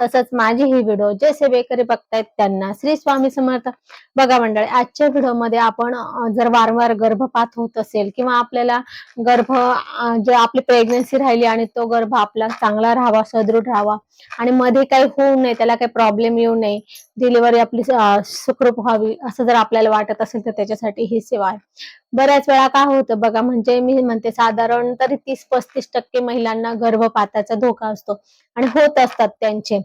तसंच माझी ही व्हिडिओ जे सेवेकरी बघतायत त्यांना श्री स्वामी समर्थ. बघा मंडळी आजच्या व्हिडिओमध्ये आपण जर वारंवार गर्भपात होत असेल किंवा आपल्याला गर्भ जे आपली प्रेग्नन्सी राहिली आणि तो गर्भ आपला चांगला राहावा सदृढ राहावा आणि मध्ये काही होऊ नये त्याला काही प्रॉब्लेम येऊ नये डिलिव्हरी आपली सुखरूप व्हावी असं जर आपल्याला वाटत असेल तर त्याच्यासाठी ही सेवा आहे. बऱ्याच वेळा काय होतं? बघा म्हणजे मी म्हणते साधारण तरी तीस पस्तीस टक्के महिलांना गर्भपाताचा धोका असतो. आणि होत असतात त्यांचे.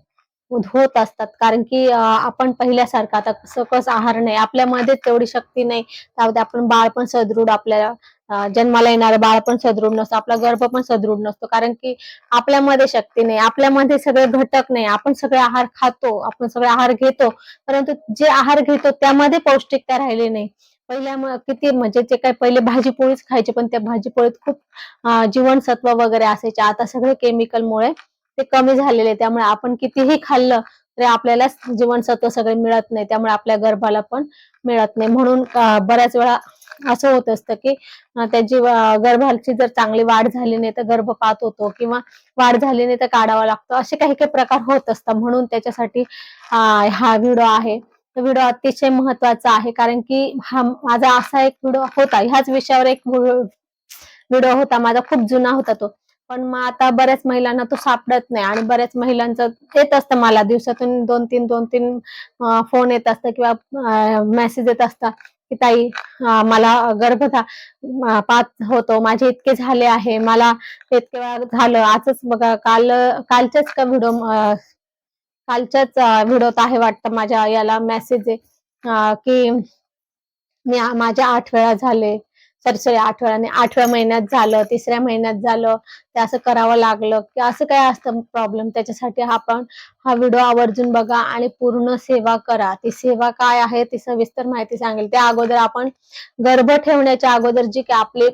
होत असतात. कारण की आपण पहिल्यासारखं आता सकस आहार नाही. आपल्यामध्ये तेवढी शक्ती नाही. त्यामध्ये आपण बाळ पण सदृढ आपल्याला जन्माला येणारं बाळ पण सदृढ नसतं. आपला गर्भ पण सदृढ नसतो. कारण की आपल्यामध्ये शक्ती नाही. आपल्यामध्ये सगळे घटक नाही. आपण सगळे आहार खातो. आपण सगळे आहार घेतो. परंतु जे आहार घेतो त्यामध्ये पौष्टिकता राहिली नाही. पहिल्या किती म्हणजे जे काही पहिले भाजीपोळीच खायचे पण त्या भाजीपोळीत खूप जीवनसत्व वगैरे असायचे. आता सगळे केमिकलमुळे ते कमी झालेले त्यामुळे आपण कितीही खाल्लं तरी आपल्याला जीवनसत्व सगळे मिळत नाही. त्यामुळे आपल्या गर्भाला पण मिळत नाही. म्हणून बऱ्याच वेळा असं होत असतं की त्याची गर्भाची जर चांगली वाढ झाली नाही तर गर्भपात होतो किंवा वाढ झाली नाही तर काढावा लागतो. असे काही काही प्रकार होत असतात. म्हणून त्याच्यासाठी हा व्हिडिओ आहे. व्हिडिओ अतिशय महत्त्वाचा आहे. कारण की हा माझा असा एक व्हिडिओ होता. ह्याच विषयावर एक व्हिडिओ होता. माझा खूप जुना होता तो. पण मग आता बऱ्याच महिलांना तो सापडत नाही आणि बऱ्याच महिलांचं येत असतं मला. दिवसातून दोन तीन दोन तीन फोन येत असतं किंवा मेसेज येत असतात की ताई मला गर्भधा पाच पात होतो. माझे इतके झाले आहे. मला इतके झालं. आजच बघा काल कालच्याच का व्हिडिओ कालच्याच व्हिडिओत आहे वाटतं माझ्या याला मेसेज आहे की मी माझ्या आठ वेळा झाले सॉरी सॉरी आठ वेळाने आठव्या महिन्यात झालं तिसऱ्या महिन्यात झालं ते असं करावं लागलं की असं काय असतं प्रॉब्लेम त्याच्यासाठी आपण हा व्हिडिओ आवर्जून बघा आणि पूर्ण सेवा करा. ती सेवा काय आहे ती सविस्तर माहिती सांगेल. त्या अगोदर आपण गर्भ ठेवण्याच्या अगोदर जी काय आपली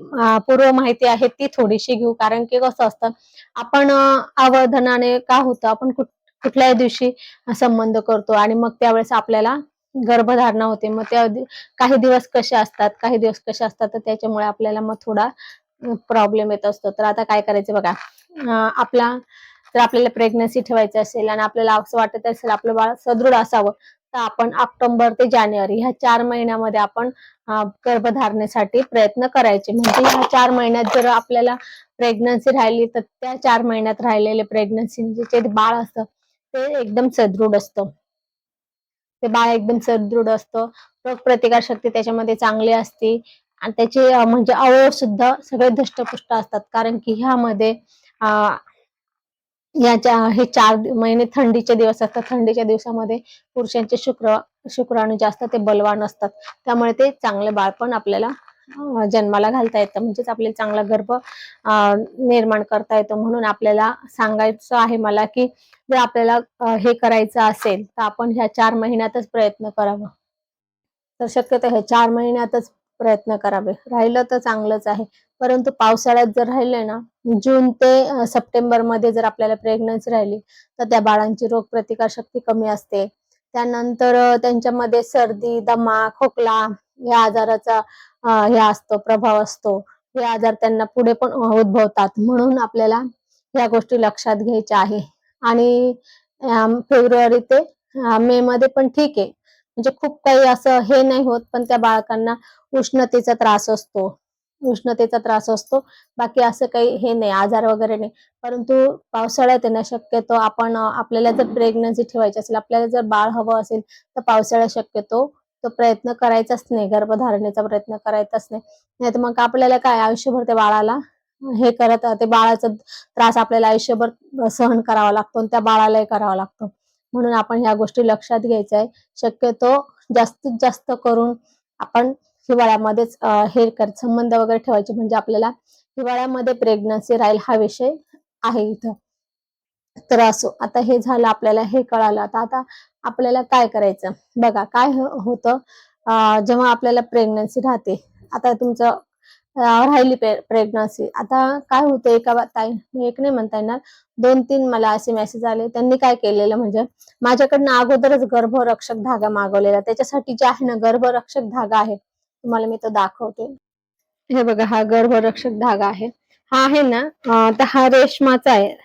पूर्व माहिती आहे ती थोडीशी घेऊ. कारण की कसं असतं आपण अं, आवर्धनाने होतं आपण कुठ कुठल्याही दिवशी संबंध करतो आणि मग त्यावेळेस आपल्याला गर्भधारणा होते. मग त्या काही दिवस कसे असतात काही दिवस कसे असतात तर त्याच्यामुळे आपल्याला मग थोडा प्रॉब्लेम येत असतो. तर आता काय करायचं बघा. आपला जर आपल्याला प्रेग्नन्सी ठेवायची असेल आणि आपल्याला असं वाटत असेल आपलं बाळ सदृढ असावं तर आपण ऑक्टोबर ते जानेवारी ह्या चार महिन्यामध्ये आपण गर्भधारणेसाठी प्रयत्न करायचे. म्हणजे ह्या चार महिन्यात जर आपल्याला प्रेग्नन्सी राहिली तर त्या चार महिन्यात राहिलेले प्रेग्नन्सी जे बाळ असतं ते एकदम सदृढ असतं. ते बाळ एकदम सदृढ असतं. रोगप्रतिकार शक्ती त्याच्यामध्ये चांगली असते. आणि त्याचे म्हणजे अवयव सुद्धा सगळे धष्टपुष्ट असतात. कारण की ह्यामध्ये याच्या हे चार महिने थंडीचे दिवस असतात. थंडीच्या दिवसामध्ये पुरुषांचे शुक्र शुक्राणू जास्त ते बलवान असतात. त्यामुळे ते चांगले बाळपण आपल्याला जन्माला घालता येतं. म्हणजेच आपल्याला चांगला गर्भ निर्माण करता येतो. म्हणून आपल्याला सांगायचं आहे मला की जर आपल्याला हे करायचं असेल तर आपण ह्या चार महिन्यातच प्रयत्न करावा. तर शक्यतो ह्या चार महिन्यातच प्रयत्न करावे. राहिलं तर चांगलंच आहे. परंतु पावसाळ्यात जर राहिले ना जून ते सप्टेंबरमध्ये जर आपल्याला प्रेग्नन्सी राहिली तर त्या बाळांची रोगप्रतिकार शक्ती कमी असते. त्यानंतर त्यांच्यामध्ये सर्दी दमा खोकला या आजाराचा हे असतो प्रभाव असतो. हे आजार त्यांना पुढे पण उद्भवतात. म्हणून आपल्याला या गोष्टी लक्षात घ्यायच्या आहे. आणि फेब्रुवारी ते मे मध्ये पण ठीक आहे. म्हणजे खूप काही असं हे नाही होत पण त्या बाळकांना उष्णतेचा त्रास असतो. उष्णतेचा त्रास असतो. बाकी असं काही हे नाही आजार वगैरे नाही. परंतु पावसाळ्यात येणं शक्यतो आपण आपल्याला जर प्रेग्नन्सी ठेवायची असेल आपल्याला जर बाळ हवं असेल तर पावसाळ्यात शक्यतो तो प्रयत्न करायचाच नाही गर्भधारणेचा प्रयत्न करायचाच नाही. नाही तर मग आपल्याला काय आयुष्यभर त्या बाळाला हे करत ते बाळाचा त्रास आपल्याला आयुष्यभर सहन करावा लागतो आणि त्या बाळालाही करावा लागतो. म्हणून आपण ह्या गोष्टी लक्षात घ्यायच्या आहे शक्यतो जास्तीत जास्त करून आपण हिवाळ्यामध्येच हे कर संबंध वगैरे ठेवायचे. म्हणजे आपल्याला हिवाळ्यामध्ये प्रेग्नन्सी राहील हा विषय आहे इथं. तर असो. आता हे झालं आपल्याला हे कळालं. आता आता आपल्याला काय करायचं? बघा काय होतं? जेव्हा आपल्याला प्रेग्नन्सी राहते आता तुमचं राहिली प्रेग्नन्सी आता काय होतं? एका ताई एक नाही म्हणता येणार. दोन तीन मला असे मेसेज आले. त्यांनी काय केलेलं म्हणजे माझ्याकडनं अगोदरच गर्भरक्षक धागा मागवलेला. त्याच्यासाठी जे आहे ना गर्भरक्षक धागा आहे. तुम्हाला मी तो दाखवते. हे बघा हा गर्भरक्षक धागा आहे. हा आहे ना तर हा रेशमाचा आहे.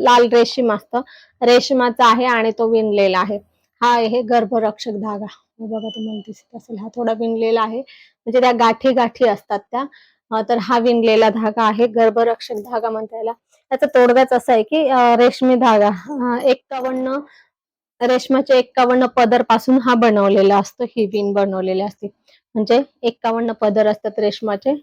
लाल रेशीम असतं. रेशमाचा आहे आणि तो विणलेला आहे. हा आहे गर्भरक्षक धागा. बघा तुम्हाला दिसत असेल हा थोडा विणलेला आहे. म्हणजे त्या गाठी गाठी असतात त्या. तर हा विणलेला धागा आहे गर्भरक्षक धागा म्हणता याला त्याचा तोडगाच असा आहे की रेशमी धागा. एक्कावन्न रेशमाच्या एक्कावन्न पदरपासून हा बनवलेला असतो ही विण बनवलेली असते. म्हणजे एक्कावन्न पदर असतात रेशमाचे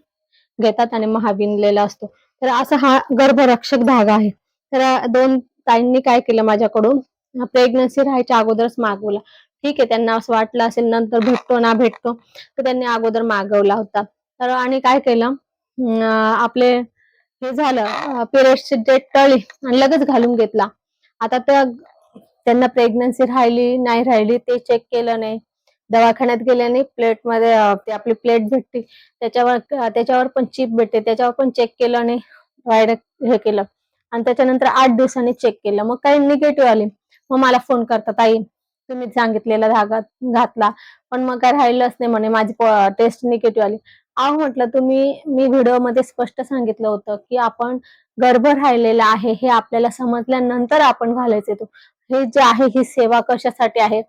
घेतात आणि मग हा विणलेला असतो. तर असा हा गर्भरक्षक धागा आहे. तर दोन ताईंनी काय केलं माझ्याकडून? प्रेग्नन्सी राहायच्या अगोदरच मागवला. ठीक आहे त्यांना असं वाटलं असेल नंतर भेटतो ना भेटतो तर त्यांनी अगोदर मागवला होता. तर आणि काय केलं? आपले हे झालं पिरियडची डेट टळली आणि लगेच घालून घेतला. आता त्या त्यांना प्रेग्नन्सी राहिली नाही राहिली ते चेक केलं नाही. दवाखान्यात गेल्याने प्लेटमध्ये आपली प्लेट भेटते त्याच्यावर त्याच्यावर पण चिप भेटते त्याच्यावर पण चेक केलं नाही. डायरेक्ट हे केलं. आणि त्याच्यानंतर आठ दिवसांनी चेक केलं. मग काही निगेटिव्ह आली. मग मला फोन करतात आई तुम्ही सांगितलेला धागा घातला. पण मग काय राहिलंच नाही म्हणे. माझी टेस्ट निगेटिव्ह आली. अहो म्हटलं तुम्ही मी व्हिडिओमध्ये स्पष्ट सांगितलं होतं की आपण गर्भ राहिलेला आहे. हे आपल्याला समजल्यानंतर आपण घालायचे तो. हे जे आहे ही सेवा कशासाठी आहे?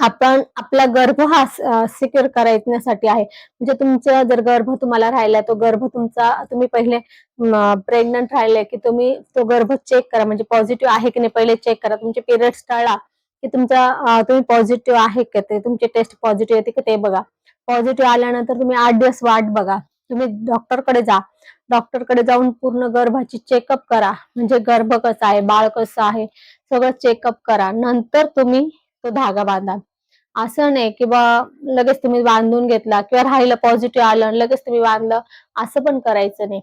आपण आपला गर्भ हा सिक्युअर करण्यासाठी आहे. म्हणजे तुमचा जर गर्भ तुम्हाला राहिला तो गर्भ तुमचा तुम्ही पहिले प्रेग्नंट राहिले की तुम्ही तो गर्भ चेक करा. म्हणजे पॉझिटिव्ह आहे की नाही पहिले चेक करा. तुमचे पिरियड्स टाळा की तुमचा तुम्ही पॉझिटिव्ह आहे का ते तुमचे टेस्ट पॉझिटिव्ह येते की ते बघा. पॉझिटिव्ह आल्यानंतर तुम्ही आठ दिवस वाट बघा. तुम्ही डॉक्टरकडे जा. डॉक्टरकडे जाऊन पूर्ण गर्भाची चेकअप करा. म्हणजे गर्भ कसा आहे बाळ कसं आहे सगळं चेकअप करा. नंतर तुम्ही तो धागा बांधा असं नाही की बा लगेच तुम्ही बांधून घेतला किंवा राहिलं पॉझिटिव्ह आलं आणि लगेच तुम्ही बांधलं असं पण करायचं नाही.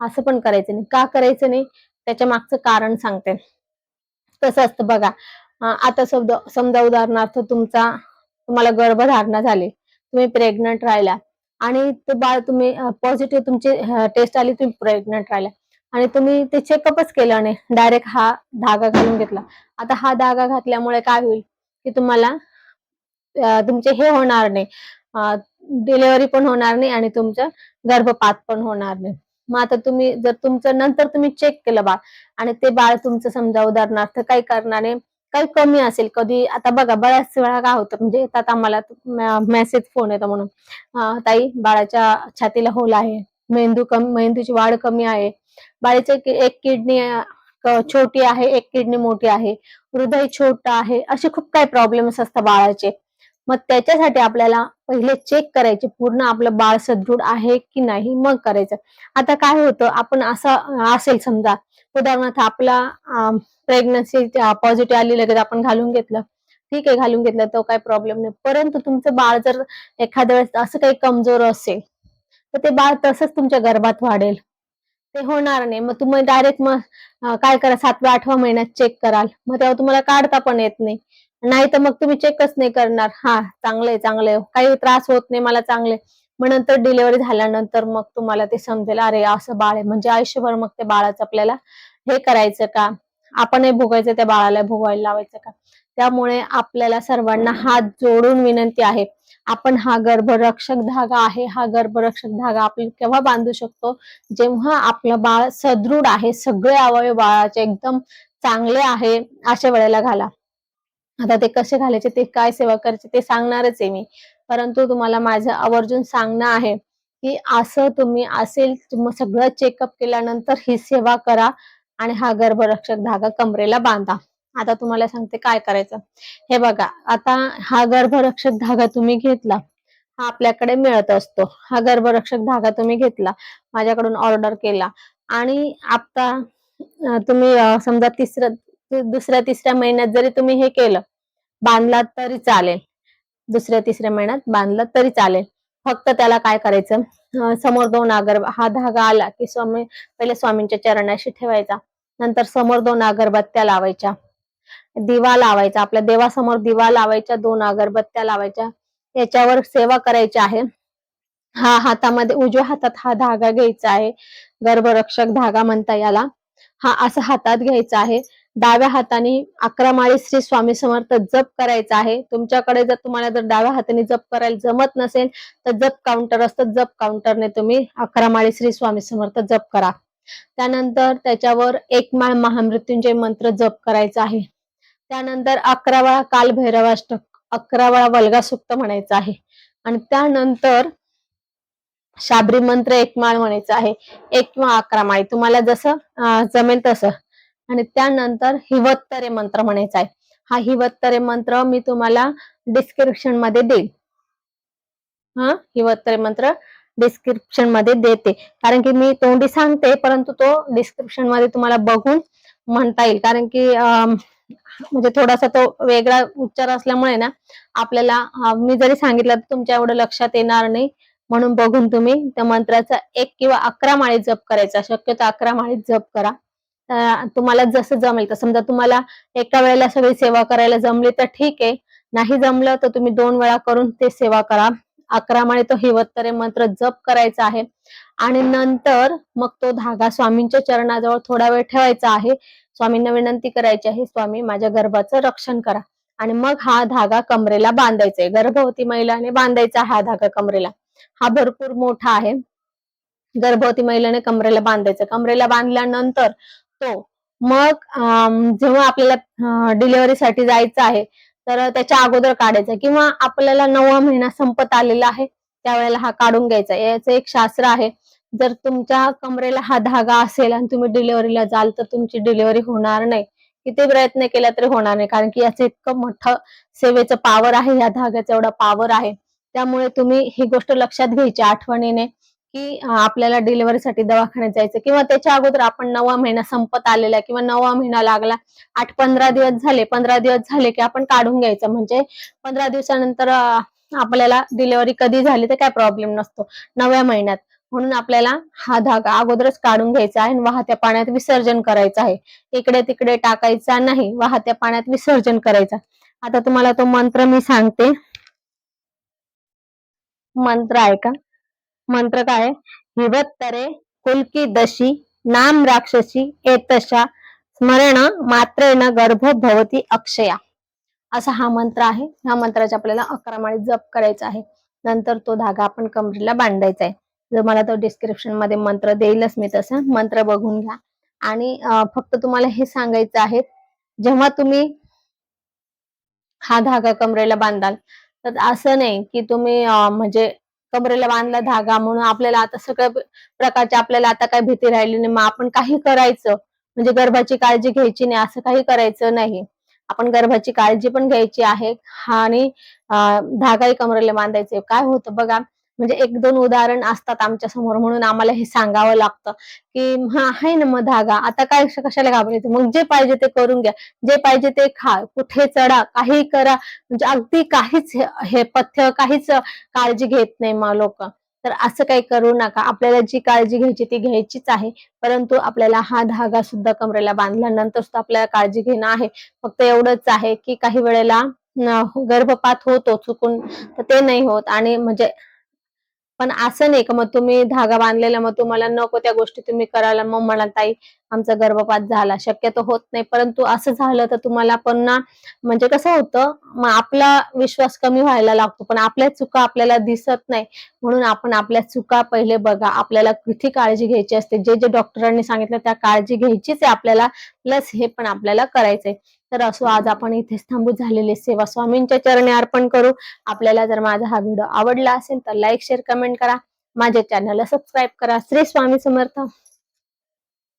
असं पण करायचं नाही. का करायचं नाही? त्याच्या मागचं कारण सांगते. कसं असतं बघा. आता समजा समजा उदाहरणार्थ तुमचा तुम्हाला गर्भधारणा झाली. तुम्ही प्रेग्नंट राहिला. आणि ते बाळ तुम्ही पॉझिटिव्ह तुमची टेस्ट आली तुम्ही प्रेग्नंट राहिला. आणि तुम्ही ते चेकअपच केलं नाही डायरेक्ट हा धागा घालून घेतला. आता हा धागा घातल्यामुळे काय होईल की तुम्हाला तुमचे हे होणार नाही. डिलेवरी पण होणार नाही आणि तुमचं गर्भपात पण होणार नाही. मग आता तुम्ही जर तुमचं नंतर तुम्ही चेक केलं बाळ आणि ते बाळ तुमचं समजा उदाहरणार्थ काही कारणाने काही कमी असेल कधी आता बघा बऱ्याच वेळा काय होतं म्हणजे येतात आम्हाला मेसेज फोन येतो म्हणून. ताई बाळाच्या छातीला होल आहे मेंदू कमी मेंदूची वाढ कमी आहे. बाळेचे एक किडनी छोटी आहे एक किडनी मोठी आहे हृदय छोट आहे असे खूप काही प्रॉब्लेम्स असतात बाळाचे. मग त्याच्यासाठी आपल्याला पहिले चेक करायचे पूर्ण आपलं बाळ सदृढ आहे की नाही मग करायचं. आता काय होतं आपण असं असेल समजा उदाहरणार्थ आपला प्रेग्नन्सी पॉझिटिव्ह आली लगेच आपण घालून घेतलं. ठीक आहे घालून घेतलं तर काही प्रॉब्लेम नाही. परंतु तुमचं बाळ जर एखाद्या वेळेस असं काही कमजोर असेल तर ते बाळ तसंच तुमच्या गर्भात वाढेल. ते होणार नाही. मग तुम्ही डायरेक्ट मग काय करा सातव्या आठव्या महिन्यात चेक कराल. मग तेव्हा तुम्हाला काढता पण येत नाही. नाही तर मग तुम्ही चेकच नाही करणार. हा चांगलंय चांगलंय काही त्रास होत नाही मला चांगले मग नंतर डिलिव्हरी झाल्यानंतर मग तुम्हाला ते समजेल अरे असं बाळ आहे. म्हणजे आयुष्यभर मग ते बाळाचं आपल्याला हे करायचं का? आपणही भोगायचं त्या बाळाला भोगायला लावायचं का? त्यामुळे आपल्याला सर्वांना हात जोडून विनंती आहे. आपण हा गर्भरक्षक धागा आहे हा गर्भरक्षक धागा आपण केव्हा बांधू शकतो? जेव्हा आपलं बाळ सदृढ आहे सगळे अवयव बाळाचे एकदम चांगले आहे अशा वेळेला घाला. आता ते कसे घालायचे ते काय सेवा करायचे ते सांगणारच आहे मी. परंतु तुम्हाला माझं आवर्जून सांगणं आहे की असं तुम्ही असेल तुम सगळं चेकअप केल्यानंतर ही सेवा करा आणि हा गर्भरक्षक धागा कमरेला बांधा. आता तुम्हाला सांगते काय करायचं. हे बघा आता हा गर्भरक्षक धागा तुम्ही घेतला हा आपल्याकडे मिळत असतो. हा गर्भरक्षक धागा तुम्ही घेतला माझ्याकडून ऑर्डर केला आणि आता तुम्ही समजा तिसऱ्या दुसऱ्या तिसऱ्या महिन्यात जरी तुम्ही हे केलं बांधलात तरी चालेल. दुसऱ्या तिसऱ्या महिन्यात बांधला तरी चालेल. फक्त त्याला काय करायचं समोर दोन अगर हा धागा आला की स्वामी पहिले स्वामींच्या चरणाशी ठेवायचा. नंतर समोर दोन अगरबत्त्या लावायच्या. दिवा लावायचा आपल्या देवासमोर दिवा लावायच्या दोन अगरबत्त्या लावायच्या याच्यावर सेवा करायची आहे. हा हातामध्ये उजव्या हातात हा धागा घ्यायचा आहे. गर्भरक्षक धागा म्हणता याला. हा असं हातात घ्यायचा आहे. डाव्या हाताने अकरा माळी श्री स्वामी समर्थ जप करायचा आहे. तुमच्याकडे जर तुम्हाला जर डाव्या हाताने जप करायला जमत नसेल तर जप काउंटर असतं. जप काउंटरने तुम्ही अकरा माळी श्री स्वामी समर्थ जप करा. त्यानंतर त्याच्यावर एक माळ महामृत्युंजय मंत्र जप करायचा आहे. त्यानंतर अकरा वेळा अकरावाळा अकरा वेळा वल्गा सुक्त म्हणायचं आहे. आणि त्यानंतर शाबरी मंत्र एक माळ म्हणायचं आहे. एक किंवा अकरा माळी. तुम्हाला जसं जमेल तसं. आणि त्यानंतर हिवत्तरे मंत्र म्हणायचा आहे. हा हिवत्तरे मंत्र मी तुम्हाला डिस्क्रिप्शनमध्ये देईल. हा? हिवत्तरे मंत्र डिस्क्रिप्शनमध्ये देते. कारण की मी तोंडी सांगते परंतु तो डिस्क्रिप्शनमध्ये तुम्हाला बघून म्हणता येईल. कारण की अं, म्हणजे थोडासा तो वेगळा उच्चार असल्यामुळे ना आपल्याला मी जरी सांगितलं तर तुमच्या एवढं लक्षात येणार नाही. म्हणून बघून तुम्ही त्या मंत्राचा एक किंवा अकरा माळी जप करायचा. शक्यतो अकरा माळी जप करा. तुम्हाला जसं जमेल तर समजा तुम्हाला एका वेळेला सगळी सेवा करायला जमली तर ठीक आहे. नाही जमलं तर तुम्ही दोन वेळा करून ते सेवा करा. अकरा माळी तो हिवत्तरे मंत्र जप करायचा आहे. आणि नंतर मग तो धागा स्वामींच्या चरणाजवळ थोडा वेळ ठेवायचा आहे. स्वामींना विनंती करायची आहे स्वामी माझ्या गर्भाचं रक्षण करा. आणि मग हा धागा कमरेला बांधायचा आहे गर्भवती महिलाने बांधायचा हा धागा कमरेला. हा भरपूर मोठा आहे. गर्भवती महिलेने कमरेला बांधायचा. कमरेला बांधल्यानंतर तो मग जेव्हा आपल्याला डिलिव्हरीसाठी जायचं आहे तर त्याच्या अगोदर काढायचा किंवा आपल्याला नववा महिना संपत आलेला आहे त्यावेळेला हा काढून घ्यायचा. याचं एक शास्त्र आहे जर तुमच्या कमरेला हा धागा असेल आणि तुम्ही डिलिव्हरीला जाल तर तुमची डिलिव्हरी होणार नाही. किती प्रयत्न केला तरी होणार नाही कारण की याचं इतकं मोठं सेवेचं पावर आहे या धाग्याचा एवढा पावर आहे. त्यामुळे तुम्ही ही गोष्ट लक्षात घ्यायची आठवणीने की आपल्याला डिलिव्हरीसाठी दवाखान्यात जायचं किंवा त्याच्या अगोदर आपण नवा महिना संपत आलेला किंवा नवा महिना लागला आठ पंधरा दिवस झाले पंधरा दिवस झाले की आपण काढून घ्यायचं. म्हणजे पंधरा दिवसानंतर आपल्याला डिलिव्हरी कधी झाली तर काय प्रॉब्लेम नसतो. नव्या महिन्यात. म्हणून आपल्याला हा धागा अगोदरच काढून घ्यायचा आहे आणि वाहत्या पाण्यात विसर्जन करायचं आहे. इकडे तिकडे टाकायचा नाही वाहत्या पाण्यात विसर्जन करायचा. आता तुम्हाला तो मंत्र मी सांगते. मंत्र आहे का? मंत्र काय आहे? हिवत्तरे कुलकी दशी नाम राक्षसी एतशा स्मरण मात्रेन गर्भ भवती अक्षया. असा हा मंत्र आहे. ह्या मंत्राचा आपल्याला अकरा माळी जप करायचा आहे. नंतर तो धागा आपण कमरेला बांधायचा आहे. जर मला तो डिस्क्रिप्शनमध्ये मंत्र देईलच मी तसं मंत्र बघून घ्या. आणि फक्त तुम्हाला हे सांगायचं आहे जेव्हा तुम्ही हा धागा कमरेला बांधाल तर असं नाही की तुम्ही म्हणजे कमरेला बांधला धागा म्हणून आपल्याला आता सगळ्या प्रकारच्या आपल्याला आता काही भीती राहिली नाही मग आपण काही करायचं? म्हणजे गर्भाची काळजी घ्यायची नाही असं काही करायचं नाही. आपण गर्भाची काळजी पण घ्यायची आहे आणि धागाही कमरेला बांधायचे काय होतं बघा म्हणजे एक दोन उदाहरण असतात आमच्यासमोर म्हणून आम्हाला हे सांगावं लागतं की हा आहे ना मग धागा. आता काय कशाला घाबरायचं? मग जे पाहिजे ते करून घ्या. जे पाहिजे ते खा. कुठे चढा? काही करा. म्हणजे अगदी काहीच हे- हे पथ्य काहीच काळजी घेत नाही मग लोक. तर असं काही करू नका. आपल्याला जी काळजी घ्यायची ती घ्यायचीच आहे. परंतु आपल्याला हा धागा सुद्धा कमरेला बांधल्यानंतर सुद्धा आपल्याला काळजी घेणं आहे. फक्त एवढंच आहे की काही वेळेला गर्भपात होतो चुकून तर ते नाही होत. आणि म्हणजे पण असं नाही का मग तुम्ही धागा बांधलेला मग तुम्हाला नको त्या गोष्टी तुम्ही करायला. मग म्हणा ताई आमचा गर्भपात झाला. शक्यतो होत नाही. परंतु असं झालं तर तुम्हाला पुन्हा म्हणजे कसं होतं मग आपला विश्वास कमी व्हायला लागतो. पण आपल्या चुका आपल्याला दिसत नाही. म्हणून आपण आपल्या चुका पहिले बघा. आपल्याला किती काळजी घ्यायची असते. जे जे डॉक्टरांनी सांगितलं त्या काळजी घ्यायचीच आहे आपल्याला. प्लस हे पण आपल्याला करायचंय. तर असो आज आपण इथेच थांबू झालेली सेवा स्वामींच्या चरणी अर्पण करू. आपल्याला जर माझा हा व्हिडिओ आवडला असेल तर लाईक शेअर कमेंट करा. माझ्या चॅनलला सबस्क्राईब करा. श्री स्वामी समर्थ.